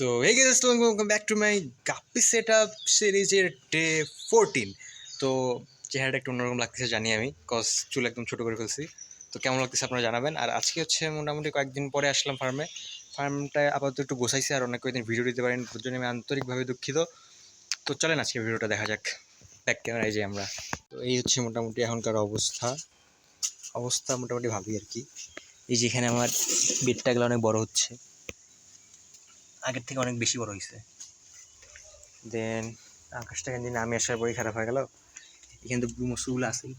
তো এই গেছে welcome back to my guppy set up সিরিজের ডে ফোরটিন তো, চেহারাটা একটু অন্যরকম লাগতেছে জানি আমি কজ চুল একদম ছোটো করে ফেলছি। তো কেমন লাগতেছে আপনারা জানাবেন? আর আজকে হচ্ছে মোটামুটি কয়েকদিন পরে আসলাম ফার্মে ফার্মটা আপাতত একটু গোছাইছি আর অনেক কয়েকদিন ভিডিও দিতে পারেন, তার জন্য আমি আন্তরিকভাবে দুঃখিত। তো চলেন আজকে ভিডিওটা দেখা যাক। ব্যাক ক্যামেরায় যে আমরা। তো এই হচ্ছে মোটামুটি এখনকার অবস্থা। অবস্থা মোটামুটি ভালোই আর কি। এই যে এখানে আমার বেডটাগুলো অনেক বড় হচ্ছে। আগের থেকে অনেক বেশি বড় হয়েছে দেন আকাশটা কেন দিন আমি আসার পরেই খারাপ হয়ে গেল। এখানে তো ব্লুমসুগুলো আছেই।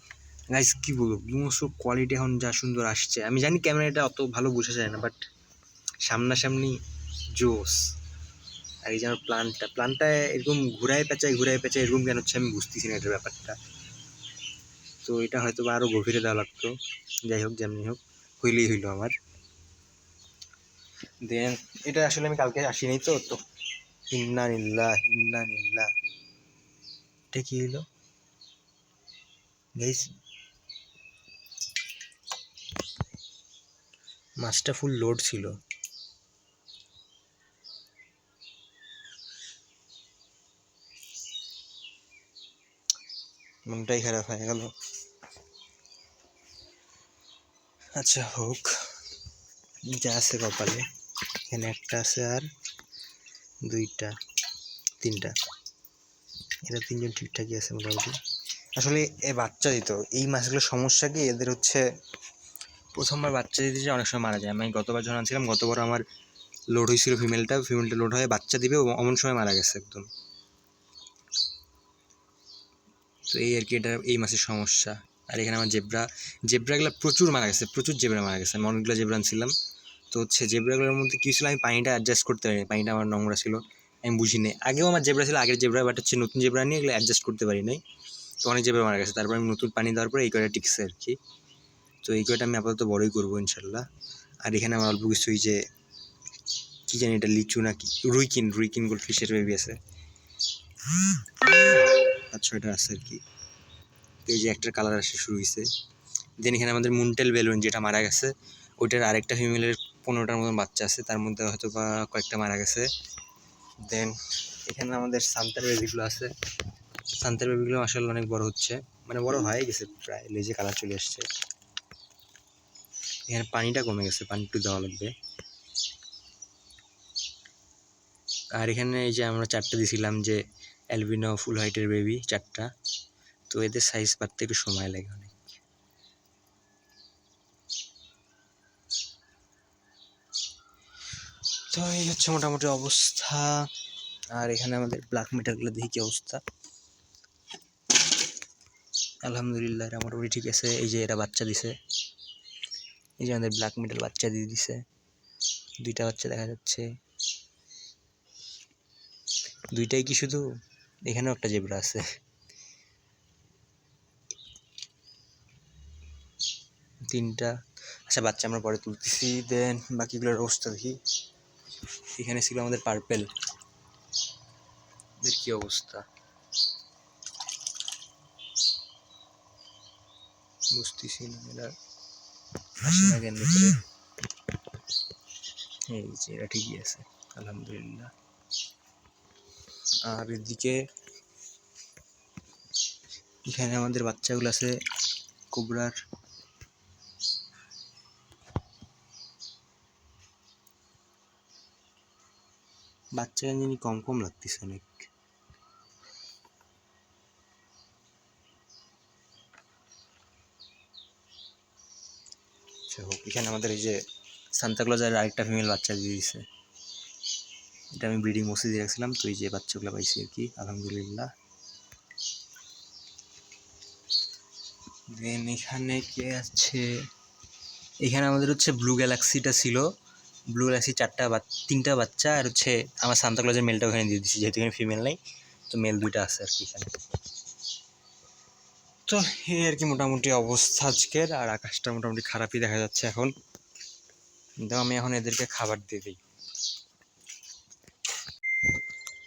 গাইস কী বলব? ব্লুমসুর কোয়ালিটি এখন যা সুন্দর আসছে। আমি জানি ক্যামেরাটা অত ভালো বোঝা যায় না বাট সামনাসামনি জোস আর এই যে আমার প্লান্টটা প্লান্টটা এরকম ঘুরায় পেঁচায় ঘুরায় পেঁচায় এরকম কেন হচ্ছে আমি বুঝতেছি না এটার ব্যাপারটা। তো এটা হয়তো বা আরও গভীরে দেওয়া লাগতো। যাই হোক, যেমনি হোক, হইলেই হইল আমার। দেন এটা আসলে আমি কালকে আসিনি তো তো। ইন্না নিল্লা ইন্না নিল্লা এটা কি হলো মাছটা ফুল লোড ছিল। মনটাই খারাপ হয়ে গেল। আচ্ছা হোক। যা আছে কপালে। এখানে একটা আছে আর দুইটা, তিনটা। এরা তিনজন ঠিকঠাকই আছে মোটামুটি। আসলে এ বাচ্চা দিত। এই মাছগুলোর সমস্যা কি? এদের হচ্ছে প্রথমবার বাচ্চা দিতে অনেক সময় মারা যায়। আমি গতবার যখন আনছিলাম, গতবার আমার লোড হয়েছিল ফিমেলটা ফিমেলটা লোড হয়ে বাচ্চা দিবে অমন সময় মারা গেছে একদম। তো এই আর কি এটা, এই মাছের সমস্যা। আর এখানে আমার জেব্রা। জেব্রাগুলো প্রচুর মারা গেছে, প্রচুর জেব্রা মারা গেছে। আমি অনেকগুলো জেব্রা আনছিলাম। তো হচ্ছে জেব্রাগুলোর মধ্যে কী ছিল? আমি পানিটা অ্যাডজাস্ট করতে পারিনি। পানিটা আমার নোংরা ছিল। আমি বুঝি বুঝিনি। আগেও আমার জেব্রা ছিল, আগের জেব্রা বাট হচ্ছে নতুন জেব্রা নিয়ে এগুলো অ্যাডজাস্ট করতে পারি নাই। তো অনেক জেব্রা মারা গেছে। তারপর আমি নতুন পানি দেওয়ার পরে এই কয়টা টিকছে আর কি। তো এই কয়টা আমি আপাতত বড়ই করব ইনশাল্লাহ। আর এখানে আমার অল্প কিছুই যে, কী জানি এটা লিচু নাকি রুইকিন রুইকিন গোল্ড ফিশের বেবি আছে। আচ্ছা এটা আছে আর কি। এই যে একটার কালার আসা শুরু হয়েছে দেন এখানে আমাদের মুন্টেল বেলুন যেটা মারা গেছে, ওইটার আরেকটা ফিমেলের পনেরোটার মতন বাচ্চা আছে, তার মধ্যে হয়তো বা কয়েকটা মারা গেছে। দেন এখানে আমাদের সান্তার বেবিগুলো আছে। সান্তার বেবিগুলো আসলে অনেক বড় হচ্ছে। মানে বড় হয়ে গেছে প্রায়, লেজে কালার চলে আসছে। এখানে পানিটা কমে গেছে, পানি একটু দেওয়া লাগবে। আর এখানে এই যে আমরা চারটে দিছিলাম যে অ্যালবিনো ফুল হোয়াইটের বেবি চারটা। তো এদের সাইজ বাড়তে একটু সময় লাগে অনেক। তো এই হচ্ছে মোটামুটি অবস্থা। আর এখানে আমাদের ব্ল্যাক মেটালগুলো দেখি কি অবস্থা। আলহামদুলিল্লাহ, এরা মোটামুটি ঠিক আছে। এই যে এরা বাচ্চা দিছে। এই যে আমাদের ব্ল্যাক মেটাল বাচ্চা দিয়ে দিছে। দুইটা বাচ্চা দেখা যাচ্ছে। দুইটাই কি শুধু? এখানেও একটা জেব্রা আছে। তিনটা। আচ্ছা বাচ্চা আমরা পরে তুলতেছি। দেন বাকিগুলোর অবস্থা দেখি। এখানে ছিল আমাদের পার্পেল এদের কি অবস্থা? বুঝতেছি না এরা আসে না কেন ভিতরে? এই যে এরা ঠিকই আছে, আলহামদুলিল্লাহ। আর এদিকে এখানে আমাদের বাচ্চাগুলো আছে, কোবরার বাচ্চা কেন জানি কম কম লাগতেছে অনেক। হোক, এখানে আমাদের এই যে সান্তাক্লজের আরেকটা ফিমেল বাচ্চা দিয়ে দিছে। এটা আমি ব্রিডিং বসে দিয়ে রাখছিলাম, তো এই যে বাচ্চাগুলো পাইছি আর কি, আলহামদুলিল্লাহ। দেন এখানে কে আছে? এখানে আমাদের হচ্ছে ব্লু গ্যালাক্সিটা ছিল। ব্লু গ্যালাক্সি চারটা বা তিনটা বাচ্চা আর হচ্ছে আমার সান্তাক্লজের মেলটা ওখানে দিয়ে দিচ্ছি যেহেতু এখানে ফিমেল নাই, তো মেল দুইটা আছে আর কি এখানে। তো এই আর কি মোটামুটি অবস্থা আজকের, আর আকাশটা মোটামুটি খারাপই দেখা যাচ্ছে এখন। তো আমি এখন এদেরকে খাবার দিয়ে দিই।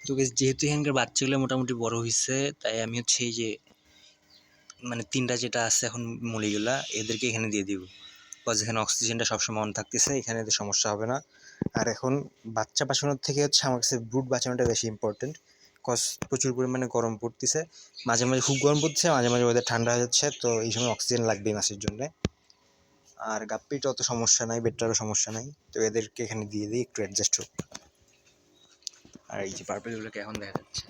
তো যেহেতু এখানকার বাচ্চাগুলো মোটামুটি বড় হয়েছে তাই আমি হচ্ছে এই যে মানে তিনটা যেটা আছে এখন মলিগুলা, এদেরকে এখানে দিয়ে দিব। বিকজ এখানে অক্সিজেনটা সবসময় অন থাকতেছে, এখানে এদের সমস্যা হবে না। আর এখন বাচ্চা বাঁচানোর থেকে হচ্ছে আমার কাছে ব্রুড বাঁচানোটা বেশি ইম্পর্টেন্ট কজ প্রচুর পরিমাণে গরম পড়তেছে। মাঝে মাঝে খুব গরম পড়ছে মাঝে মাঝে ওদের ঠান্ডা হয়ে যাচ্ছে, তো এই সময় অক্সিজেন লাগবেই মাছের জন্য। আর গাপ্পিটা অত সমস্যা নাই বেডটারও সমস্যা নাই, তো এদেরকে এখানে দিয়ে দিই, একটু অ্যাডজাস্ট হোক। আর এই যে পার্পেলগুলোকে এখন দেখা যাচ্ছে।